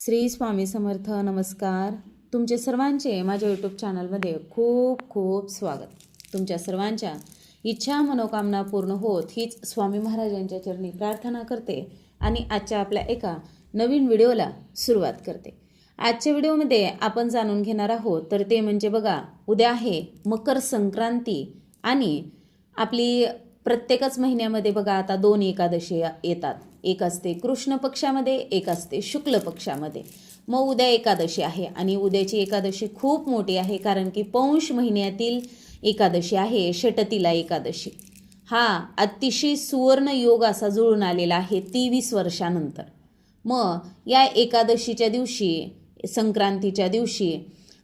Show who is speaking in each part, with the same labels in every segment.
Speaker 1: श्री स्वामी समर्थ नमस्कार. तुमचे सर्वांचे माझ्या यूट्यूब चॅनलमध्ये खूप खूप स्वागत. तुमच्या सर्वांच्या इच्छा मनोकामना पूर्ण होत हीच स्वामी महाराजांच्या चरणी प्रार्थना करते आणि आजच्या आपल्या एका नवीन व्हिडिओला सुरुवात करते. आजच्या व्हिडिओमध्ये आपण जाणून घेणार आहोत तर ते म्हणजे बघा उद्या आहे मकर संक्रांती आणि आपली प्रत्येकच महिन्यामध्ये बघा आता दोन एकादशी येतात. एक असते कृष्ण पक्षामध्ये एक असते शुक्ल पक्षामध्ये. मग उद्या एकादशी आहे आणि उद्याची एकादशी खूप मोठी आहे कारण की पौष महिन्यातील एकादशी आहे षटतीला एकादशी. हा अतिशय सुवर्ण योग असा जुळून आलेला आहे तेवीस वर्षानंतर. मग या एकादशीच्या दिवशी संक्रांतीच्या दिवशी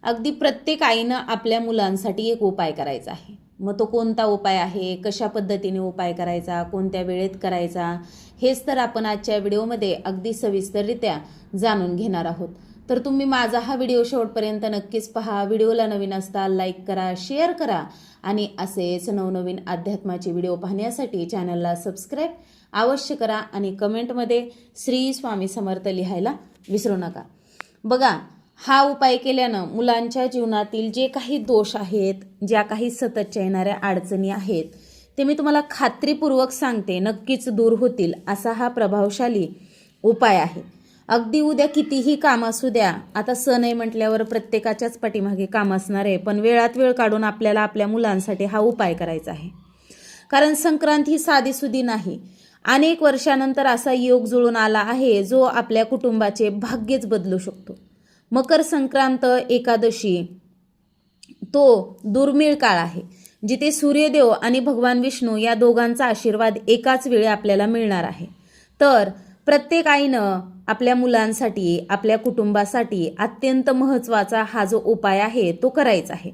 Speaker 1: अगदी प्रत्येक आईनं आपल्या मुलांसाठी एक उपाय करायचा आहे. मग तो कोणता उपाय आहे? कशा पद्धतीने उपाय करायचा? कोणत्या वेळेत करायचा? हेच तर आपण आजच्या व्हिडिओमध्ये अगदी सविस्तररित्या जाणून घेणार आहोत. तर तुम्ही माझा हा व्हिडिओ शेवटपर्यंत नक्कीच पहा. व्हिडिओला नवीन असता लाईक करा शेअर करा आणि असेच नवनवीन अध्यात्माचे व्हिडिओ पाहण्यासाठी चॅनलला सबस्क्राईब अवश्य करा आणि कमेंटमध्ये श्री स्वामी समर्थ लिहायला विसरू नका. बघा हा उपाय केल्यानं मुलांच्या जीवनातील जे काही दोष आहेत ज्या काही सततच्या येणाऱ्या अडचणी आहेत ते मी तुम्हाला खात्रीपूर्वक सांगते नक्कीच दूर होतील असा हा प्रभावशाली उपाय आहे. अगदी उद्या कितीही काम असू द्या आता सण आहे म्हटल्यावर प्रत्येकाच्याच पाठीमागे काम असणार आहे पण वेळात वेळ काढून आपल्याला आपल्या मुलांसाठी हा उपाय करायचा आहे. कारण संक्रांत ही साधीसुदी नाही. अनेक वर्षानंतर असा योग जुळून आला आहे जो आपल्या कुटुंबाचे भाग्यच बदलू शकतो. मकर संक्रांत एकादशी तो दुर्मिळ काळ आहे जिथे सूर्यदेव आणि भगवान विष्णू या दोघांचा आशीर्वाद एकाच वेळी आपल्याला मिळणार आहे. तर प्रत्येक आईनं आपल्या मुलांसाठी आपल्या कुटुंबासाठी अत्यंत महत्त्वाचा हा जो उपाय आहे तो करायचा आहे.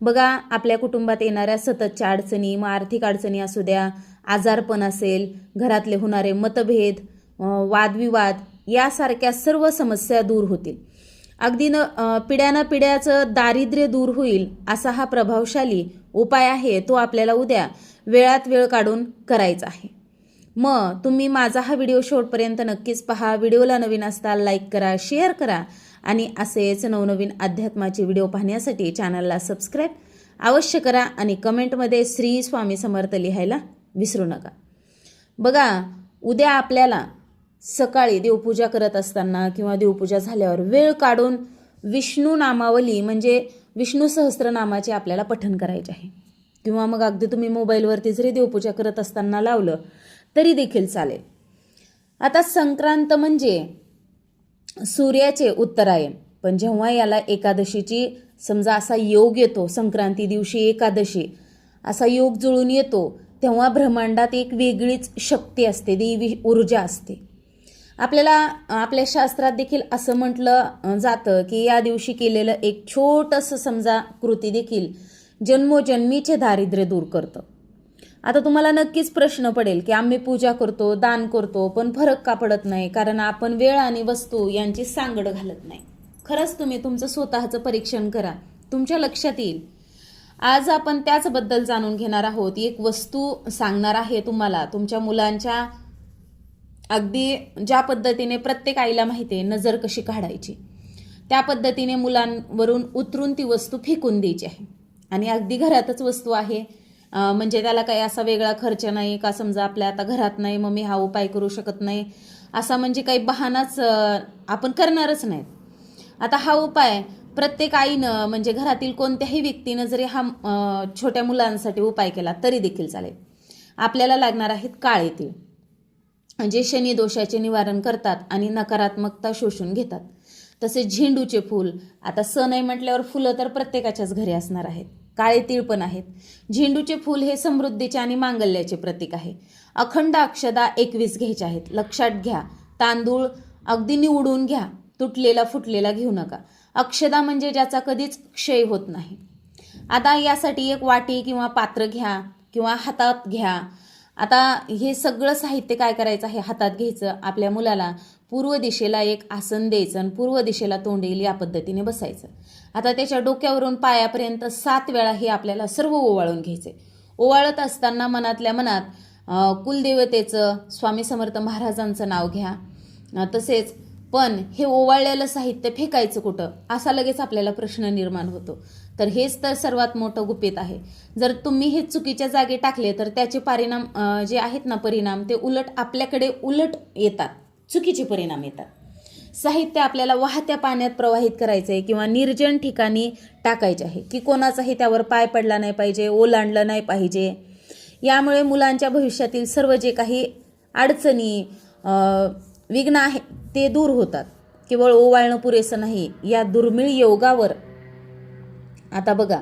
Speaker 1: बघा आपल्या कुटुंबात येणाऱ्या सततच्या अडचणी मग आर्थिक अडचणी असू द्या आजारपण असेल घरातले होणारे मतभेद वादविवाद यासारख्या सर्व समस्या दूर होतील. अगदी न पिढ्यानं पिढ्याचं दारिद्र्य दूर होईल असा हा प्रभावशाली उपाय आहे तो आपल्याला उद्या वेळात वेळ काढून करायचा आहे. मग तुम्ही माझा हा व्हिडिओ शेवटपर्यंत नक्कीच पहा. व्हिडिओला नवीन असता लाईक करा शेअर करा आणि असेच नवनवीन अध्यात्माचे व्हिडिओ पाहण्यासाठी चॅनलला सबस्क्राईब अवश्य करा आणि कमेंटमध्ये श्री स्वामी समर्थ लिहायला विसरू नका. बघा उद्या आपल्याला सकाळी देवपूजा करत असताना किंवा देवपूजा झाल्यावर वेळ काढून विष्णू नामावली म्हणजे विष्णू सहस्त्रनामाचे आपल्याला पठन करायचे आहे. किंवा मग अगदी तुम्ही मोबाईलवरती जरी देवपूजा करत असताना लावलं तरी देखील चालेल. आता संक्रांत म्हणजे सूर्याचे उत्तरायण. पण जेव्हा याला एकादशीची समजा असा योग येतो संक्रांती दिवशी एकादशी असा योग जुळून येतो तेव्हा ब्रह्मांडात एक वेगळीच शक्ती असते देवी ऊर्जा असते. आपल्याला आपल्या शास्त्रात देखील असं म्हटलं जातं की या दिवशी केलेलं एक छोटंसं समजा कृती देखील जन्मोजन्मीचे दारिद्र्य दूर करतं. आता तुम्हाला नक्कीच प्रश्न पडेल की आम्ही पूजा करतो दान करतो पण फरक का पडत नाही? कारण आपण वेळ आणि वस्तू यांची सांगड घालत नाही. खरंच तुम्ही तुमचं स्वतःचं परीक्षण करा. तुमच्या लक्षात येईल. आज आपण त्याचबद्दल जाणून घेणार आहोत. एक वस्तू सांगणार आहे तुम्हाला. तुमच्या मुलांच्या अगदी ज्या पद्धतीने प्रत्येक आईला माहिती आहे नजर कशी काढायची त्या पद्धतीने मुलांवरून उतरून ती वस्तू फेकून द्यायची आहे. आणि अगदी घरातच वस्तू आहे. म्हणजे त्याला काही असा वेगळा खर्च नाही का समजा आपल्या आता घरात नाही मग मी हा उपाय करू शकत नाही. असा म्हणजे काही बहानाच आपण करणारच नाहीत. आता हा उपाय प्रत्येक आईनं म्हणजे घरातील कोणत्याही व्यक्तीनं जरी हा छोट्या मुलांसाठी उपाय केला तरी देखील चालेल. आपल्याला लागणार आहेत काळे तीळ. जे शनी दोषाचे निवारण करतात आणि नकारात्मकता शोषून घेतात. तसेच झेंडूचे फूल आता सण आहे म्हटल्यावर फुलं तर प्रत्येकाच्याच घरी असणार आहेत. काळे तीळ पण आहेत. झेंडूचे फूल हे समृद्धीचे आणि मांगल्याचे प्रतीक आहे. अखंड अक्षदा एकवीस घ्यायच्या आहेत. लक्षात घ्या. तांदूळ अगदी निवडून घ्या. तुटलेला फुटलेला घेऊ नका. अक्षदा म्हणजे ज्याचा कधीच क्षय होत नाही. आता यासाठी एक वाटी किंवा पात्र घ्या किंवा हातात घ्या. आता हे सगळं साहित्य काय करायचं आहे? हातात घ्यायचं आपल्या मुलाला. पूर्व दिशेला एक आसन द्यायचं आणि पूर्व दिशेला तोंड येईल या पद्धतीने बसायचं. आता त्याच्या डोक्यावरून पायापर्यंत सात वेळा हे आपल्याला सर्व ओवाळून घ्यायचे. ओवाळत असताना मनातल्या मनात कुलदेवतेचं स्वामी समर्थ महाराजांचं नाव घ्या. तसेच पण हे ओवाळलेलं साहित्य फेकायचं कुठं? असा लगेच आपल्याला प्रश्न निर्माण होतो. तर हेच तर सर्वात मोठं गुपित आहे. जर तुम्ही हे चुकीच्या जागी टाकले तर त्याचे परिणाम जे आहेत ना परिणाम ते उलट आपल्याकडे उलट येतात. चुकीचे परिणाम येतात. साहित्य आपल्याला वाहत्या पाण्यात प्रवाहित करायचं आहे किंवा निर्जन ठिकाणी टाकायचे आहे की कोणाचाही त्यावर पाय पडला नाही पाहिजे ओलांडलं नाही पाहिजे. यामुळे मुलांच्या भविष्यातील सर्व जे काही अडचणी विघ्न आहे ते दूर होतात. केवळ ओवाळणं पुरेसं नाही या दुर्मिळ योगावर आता बघा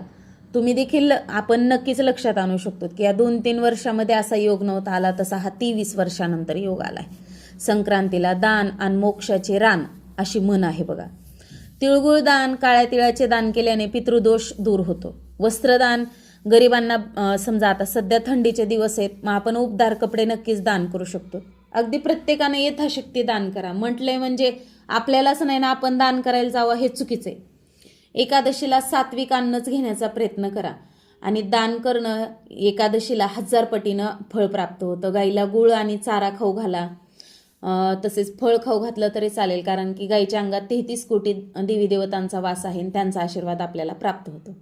Speaker 1: तुम्ही देखील आपण नक्कीच लक्षात आणू शकतो की या दोन तीन वर्षामध्ये असा योग नव्हता आला तसा हा तेवीस वर्षानंतर योग आलाय. संक्रांतीला दान आणि मोक्षाचे रान अशी म्हण आहे बघा. तिळगुळ दान काळ्या तिळाचे दान केल्याने पितृदोष दूर होतो. वस्त्रदान गरिबांना समजा आता सध्या थंडीचे दिवस आहेत मग आपण उबदार कपडे नक्कीच दान करू शकतो. अगदी प्रत्येकाने यथाशक्ती दान करा. म्हटलंय म्हणजे आपल्यालाच नाही ना आपण दान करायला जावं हे चुकीचं आहे. एकादशीला सात्विक अन्नच घेण्याचा प्रयत्न करा. आणि दान करणं एकादशीला हजार पटीनं फळ प्राप्त होतं. गाईला गुळ आणि चारा खाऊ घाला. तसेच फळ खाऊ घातलं तरी चालेल कारण की गाईच्या अंगात तेहतीस कोटी देवी देवतांचा वास आहे आणि त्यांचा आशीर्वाद आपल्याला प्राप्त होतो.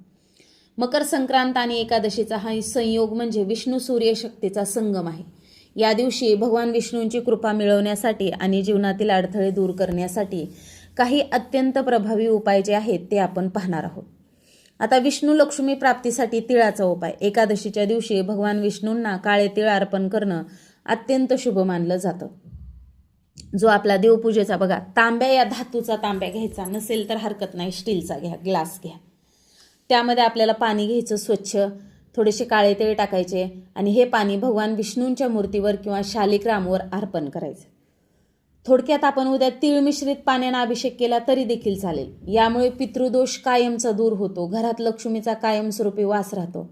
Speaker 1: मकर संक्रांत आणि एकादशीचा हा संयोग म्हणजे विष्णू सूर्य शक्तीचा संगम आहे. या दिवशी भगवान विष्णूंची कृपा मिळवण्यासाठी आणि जीवनातील अडथळे दूर करण्यासाठी काही अत्यंत प्रभावी उपाय जे आहेत ते आपण पाहणार आहोत. आता विष्णू लक्ष्मी प्राप्तीसाठी तिळाचा उपाय. एकादशीच्या दिवशी भगवान विष्णूंना काळे तिळ अर्पण करणं अत्यंत शुभ मानलं जातं. जो आपला देवपूजेचा बघा तांब्या या धातूचा तांब्या घ्यायचा नसेल तर हरकत नाही स्टीलचा घ्या ग्लास घ्या. त्यामध्ये आपल्याला पाणी घ्यायचं स्वच्छ थोडेसे काळे तेळ टाकायचे आणि हे पाणी भगवान विष्णूंच्या मूर्तीवर किंवा शालिग्रामवर अर्पण करायचं. थोडक्यात आपण उद्या तीळ मिश्रित पाण्यानं अभिषेक केला तरी देखील चालेल. यामुळे पितृदोष कायमचा दूर होतो. घरात लक्ष्मीचा कायमस्वरूपी वास राहतो.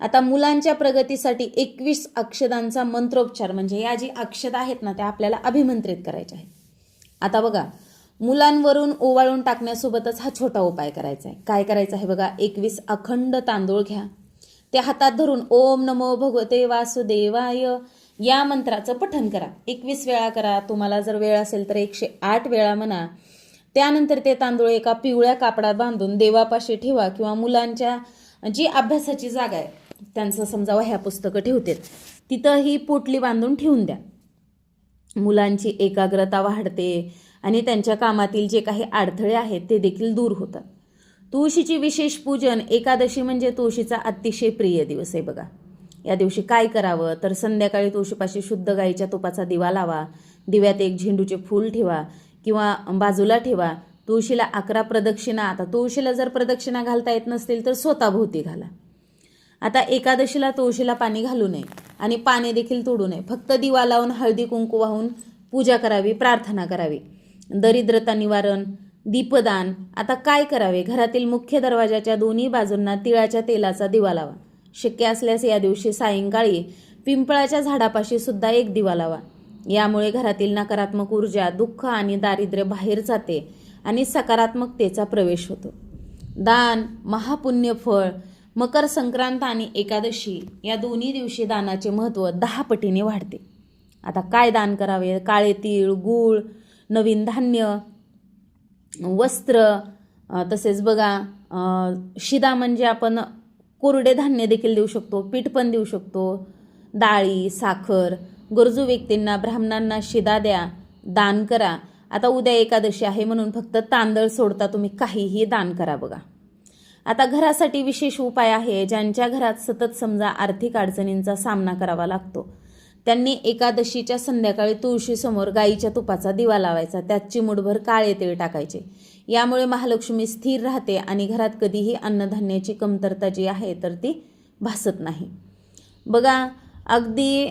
Speaker 1: आता मुलांच्या प्रगतीसाठी एकवीस अक्षदांचा मंत्रोपचार म्हणजे या जी अक्षदा आहेत ना त्या आपल्याला अभिमंत्रित करायच्या आहेत. आता बघा मुलांवरून ओवाळून टाकण्यासोबतच हा छोटा उपाय करायचा आहे. काय करायचं आहे बघा एकवीस अखंड तांदूळ घ्या. ते हातात धरून ओम नमो भगवते वासुदेवाय. या मंत्राचं पठन करा. एकवीस वेळा करा. तुम्हाला जर वेळ असेल तर एकशे आठ वेळा म्हणा. त्यानंतर ते तांदूळ एका पिवळ्या कापडात बांधून देवापाशी ठेवा किंवा मुलांच्या जी अभ्यासाची जागा आहे त्यांचं समजा ह्या पुस्तकं ठेवतात. तिथं ही पोटली बांधून ठेवून द्या. मुलांची एकाग्रता वाढते आणि त्यांच्या कामातील जे काही अडथळे आहेत ते देखील दूर होतात. तुळशीची विशेष पूजन एकादशी म्हणजे तुळशीचा अतिशय प्रिय दिवस आहे बघा. या दिवशी काय करावं? तर संध्याकाळी तुळशीपाशी शुद्ध गाईच्या तुपाचा दिवा लावा. दिव्यात एक झेंडूचे फूल ठेवा किंवा बाजूला ठेवा. तुळशीला अकरा प्रदक्षिणा. आता तुळशीला जर प्रदक्षिणा घालता येत नसतील तर स्वतःभोवती घाला. आता एकादशीला तुळशीला पाणी घालू नये आणि पाणी देखील तोडू नये. फक्त दिवा लावून हळदी कुंकू वाहून पूजा करावी प्रार्थना करावी. दरिद्रता निवारण दीपदान. आता काय करावे? घरातील मुख्य दरवाजाच्या दोन्ही बाजूंना तिळाच्या तेलाचा दिवा लावा. शक्य असल्यास या दिवशी सायंकाळी पिंपळाच्या झाडापाशी सुद्धा एक दिवा लावा. यामुळे घरातील नकारात्मक ऊर्जा दुःख आणि दारिद्र्य बाहेर जाते आणि सकारात्मकतेचा प्रवेश होतो. दान महापुण्य फळ मकर संक्रांत आणि एकादशी या दोन्ही दिवशी दानाचे महत्त्व दहा पटीने वाढते. आता काय दान करावे? काळे तीळ गूळ नवीन धान्य वस्त्र तसेच बघा शिदा म्हणजे आपण कोरडे धान्य देखील देऊ शकतो पीठ पण देऊ शकतो. डाळी साखर गरजू व्यक्तींना ब्राह्मणांना शिदा द्या दान करा. आता उद्या एकादशी आहे म्हणून फक्त तांदळ सोडता तुम्ही काहीही दान करा बघा. आता घरासाठी विशेष उपाय आहे ज्यांच्या घरात सतत समजा आर्थिक अडचणींचा सामना करावा लागतो. त्यांनी एकादशीच्या संध्याकाळी तुळशीसमोर गाईच्या तुपाचा दिवा लावायचा त्यात चिमूटभर काळे तेल टाकायचे. यामुळे महालक्ष्मी स्थिर राहते आणि घरात कधीही अन्नधान्याची कमतरता जी आहे तर ती भासत नाही. बघा अगदी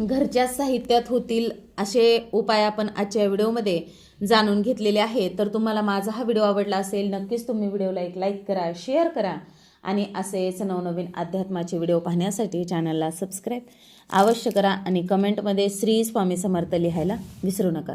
Speaker 1: घरच्या साहित्यात होतील असे उपाय आपण आजच्या व्हिडिओमध्ये जाणून घेतलेले आहे. तर तुम्हाला माझा हा व्हिडिओ आवडला असेल नक्कीच तुम्ही व्हिडिओला एक लाईक करा शेअर करा आणि असेच नवनवीन अध्यात्माचे व्हिडिओ पाहण्यासाठी चॅनलला सबस्क्राईब अवश्य करा आणि कमेंटमध्ये श्री स्वामी समर्थ लिहायला विसरू नका.